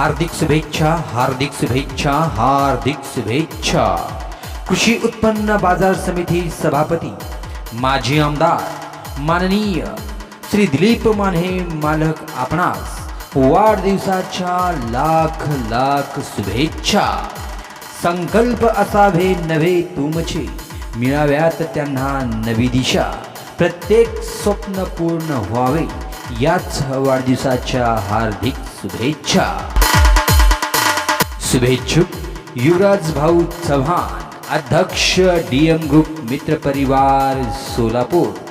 हार्दिक शुभेच्छा हार्दिक शुभेच्छा हार्दिक शुभेच्छा. कृषी उत्पन्न बाजार समिती सभापती माजी आमदार माननीय श्री दिलीप माने मालक आपणास वाढदिवसाच्या लाख लाख शुभेच्छा. संकल्प असावे नवे तुमचे मिळाव्यात त्यांना नवी दिशा. प्रत्येक स्वप्न पूर्ण व्हावे याच वाढदिवसाच्या हार्दिक शुभेच्छा. शुभेच्छुक। युवराज भाऊ चव्हाण अध्यक्ष डी एम ग्रुप मित्र परिवार सोलापूर।